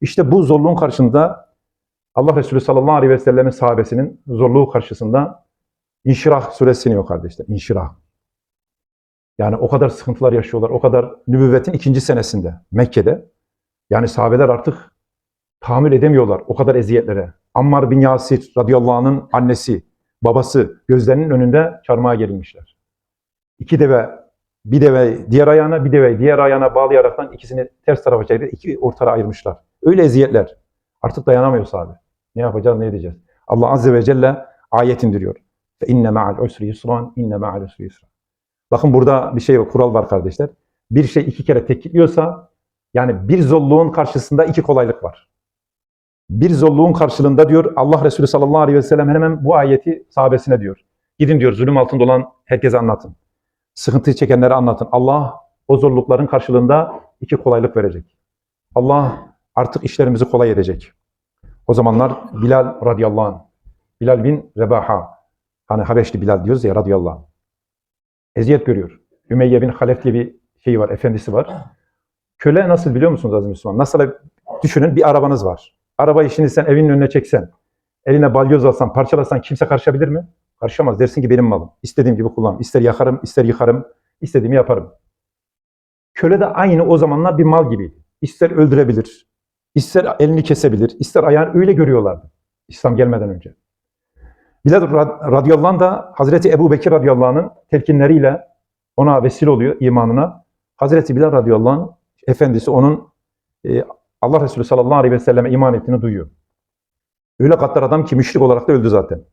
İşte bu zorluğun karşısında Allah Resulü sallallahu aleyhi ve sellemin sahabesinin zorluğu karşısında İnşirah suresi iniyor kardeşler. İnşirah. Yani o kadar sıkıntılar yaşıyorlar. O kadar nübüvvetin ikinci senesinde Mekke'de. Yani sahabeler artık tahammül edemiyorlar o kadar eziyetlere. Ammar bin Yasir radıyallahu anh'ın annesi, babası gözlerinin önünde çarmıha gerilmişler. İki deve, bir deve diğer ayağına, bir deve diğer ayağına bağlayaraktan ikisini ters tarafa çevirip iki ortaya ayırmışlar. Öyle eziyetler. Artık dayanamıyor sahabe. Ne yapacağız, ne edeceğiz? Allah azze ve celle ayet indiriyor. Fe inne ma'al usri yusran, inne ma'al usri yusran. Bakın burada bir şey var, kural var kardeşler. Bir şey iki kere tekitliyorsa, yani bir zorluğun karşısında iki kolaylık var. Bir zorluğun karşılığında diyor Allah Resulü sallallahu aleyhi ve sellem hemen bu ayeti sahabesine diyor. Gidin diyor zulüm altında olan herkese anlatın. Sıkıntı çekenlere anlatın. Allah o zorlukların karşılığında iki kolaylık verecek. Allah artık işlerimizi kolay edecek. O zamanlar Bilal radıyallahu anh, Bilal bin Rebaha, hani Habeşli Bilal diyoruz ya radıyallahu anh. Eziyet görüyor. Ümeyye bin Halef diye bir şey var, efendisi var. Köle nasıl biliyor musunuz aziz Müslüman? Nasıl düşünün bir arabanız var. Arabayı şimdi sen evinin önüne çeksen, eline balyoz alsan, parçalasan kimse karışabilir mi? Karışamaz. Dersin ki benim malım. İstediğim gibi kullan. İster yakarım, ister yıkarım, istediğimi yaparım. Köle de aynı o zamanlar bir mal gibiydi. İster öldürebilir, ister elini kesebilir, ister ayağını öyle görüyorlardı. İslam gelmeden önce. Bilal rad- radıyallahu da Hazreti Ebu Bekir radıyallahu anh'ın telkinleriyle ona vesile oluyor imanına. Hazreti Bilal radıyallahu anh efendisi onun e, Allah Resulü sallallahu aleyhi ve selleme iman ettiğini duyuyor. Öyle gaddar adam ki müşrik olarak da öldü zaten.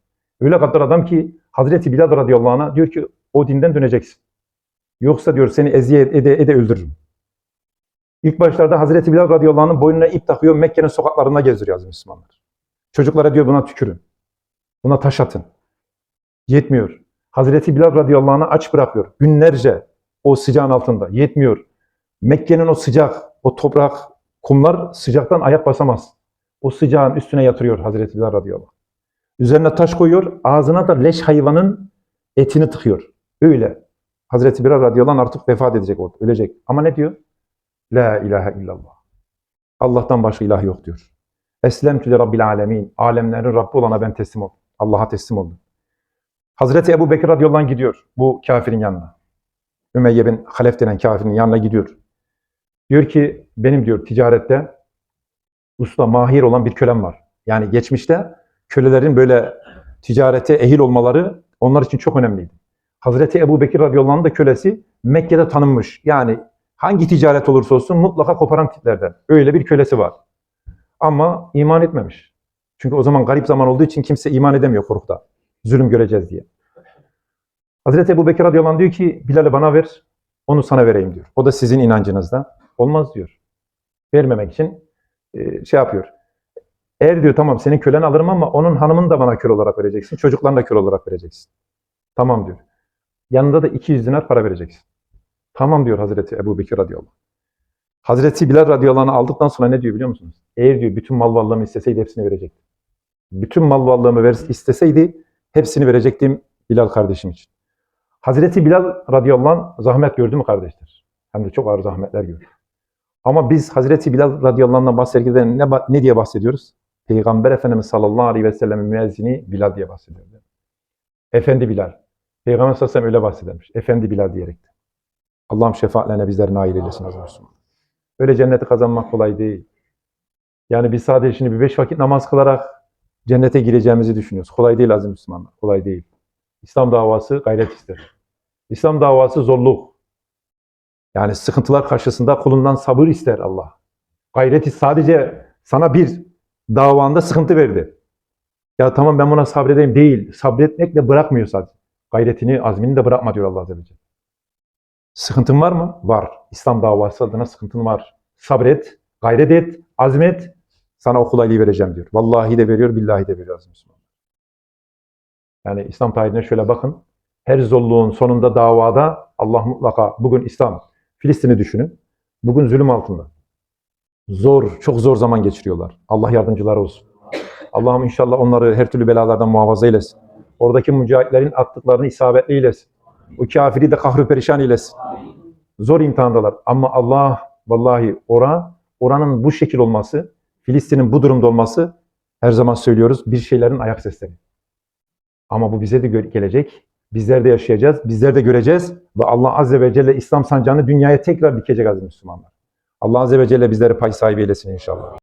Öyle gaddar adam ki Hazreti Bilal radıyallahu anh'a diyor ki o dinden döneceksin. Yoksa diyor seni eziyet ede ede öldürürüm. İlk başlarda Hazreti Bilal radıyallahu anh'ın boynuna ip takıyor Mekke'nin sokaklarında gezdiriyor Müslümanlar. Çocuklara diyor buna tükürün. Buna taş atın. Yetmiyor. Hazreti Bilal radıyallahu anh'ı aç bırakıyor. Günlerce o sıcağın altında. Yetmiyor. Mekke'nin o sıcak, o toprak, kumlar sıcaktan ayak basamaz. O sıcağın üstüne yatırıyor Hazreti Bilal radıyallahu anh. Üzerine taş koyuyor, ağzına da leş hayvanın etini tıkıyor. Öyle. Hazreti Bilal radıyallahu anh artık vefat edecek orada, ölecek. Ama ne diyor? La ilahe illallah. Allah'tan başka ilah yok diyor. Eslemtü li rabbil alemin. Alemlerin Rabbi olana ben teslim oldum. Allah'a teslim oldum. Hazreti Ebu Bekir radıyallahu anh gidiyor bu kafirin yanına. Ümeyye bin Halef denen kafirin yanına gidiyor. Diyor ki benim diyor ticarette usta mahir olan bir kölem var. Yani geçmişte kölelerin böyle ticarete ehil olmaları onlar için çok önemliydi. Hazreti Ebu Bekir radıyallahu anh da kölesi Mekke'de tanınmış. Yani hangi ticaret olursa olsun mutlaka koparan tiplerden. Öyle bir kölesi var. Ama iman etmemiş. Çünkü o zaman garip zaman olduğu için kimse iman edemiyor korkuda. Zulüm göreceğiz diye. Hazreti Ebu Bekir radıyallahu diyor ki Bilal'i bana ver, onu sana vereyim diyor. O da sizin inancınızda. Olmaz diyor. Vermemek için e, şey yapıyor. Eğer diyor tamam senin kölen alırım ama onun hanımını da bana köle olarak vereceksin. Çocuklarını da köle olarak vereceksin. Tamam diyor. Yanında da 200 dinar para vereceksin. Tamam diyor Hazreti Ebu Bekir radıyallahu anh. Hazreti Bilal radıyallahu aldıktan sonra ne diyor biliyor musunuz? Eğer diyor bütün mal varlığımı isteseydi hepsini verecektim. Bütün mal varlığımı ver, isteseydi hepsini verecektim Bilal kardeşim için. Hazreti Bilal radıyallahu anh zahmet gördü mü kardeşler? Hem de çok ağır zahmetler gördü. Ama biz Hazreti Bilal radıyallahu anh'dan bahsederken ne, ne diye bahsediyoruz? Peygamber Efendimiz sallallahu aleyhi ve sellem'in müezzini Bilal diye bahsediyoruz. Efendi Bilal. Peygamber sallallahu aleyhi ve sellem öyle bahsedermiş. Efendi Bilal diyerek. Allah'ım şefaatlerine bizleri nail eylesin aziz Müslüman. Öyle cenneti kazanmak kolay değil. Yani biz sadece şimdi bir beş vakit namaz kılarak cennete gireceğimizi düşünüyoruz. Kolay değil aziz Müslümanlar. Kolay değil. İslam davası gayret ister. İslam davası zorluk. Yani sıkıntılar karşısında kulundan sabır ister Allah. Gayreti sadece sana bir davanda sıkıntı verdi. Ya tamam ben buna sabredeyim değil. Sabretmekle bırakmıyor sadece. Gayretini, azmini de bırakma diyor Allah Azze ve Celle. Sıkıntın var mı? Var. İslam davası adına sıkıntın var. Sabret, gayret et, azmet. Sana o kolaylığı vereceğim diyor. Vallahi de veriyor, billahi de veriyor Müslüman. Yani İslam tarihine şöyle bakın. Her zorluğun sonunda davada Allah mutlaka bugün İslam, Filistin'i düşünün. Bugün zulüm altında. Zor, çok zor zaman geçiriyorlar. Allah yardımcıları olsun. Allah'ım inşallah onları her türlü belalardan muhafaza eylesin. Oradaki mücahitlerin attıklarını isabetli eylesin. O kafiri de kahru perişan eylesin. Zor imtihandalar. Ama Allah vallahi ora, oranın bu şekil olması, Filistin'in bu durumda olması her zaman söylüyoruz bir şeylerin ayak sesleri. Ama bu bize de gelecek. Bizler de yaşayacağız. Bizler de göreceğiz. Ve Allah Azze ve Celle İslam sancağını dünyaya tekrar dikecek aziz Müslümanlar. Allah Azze ve Celle bizleri pay sahibi eylesin inşallah.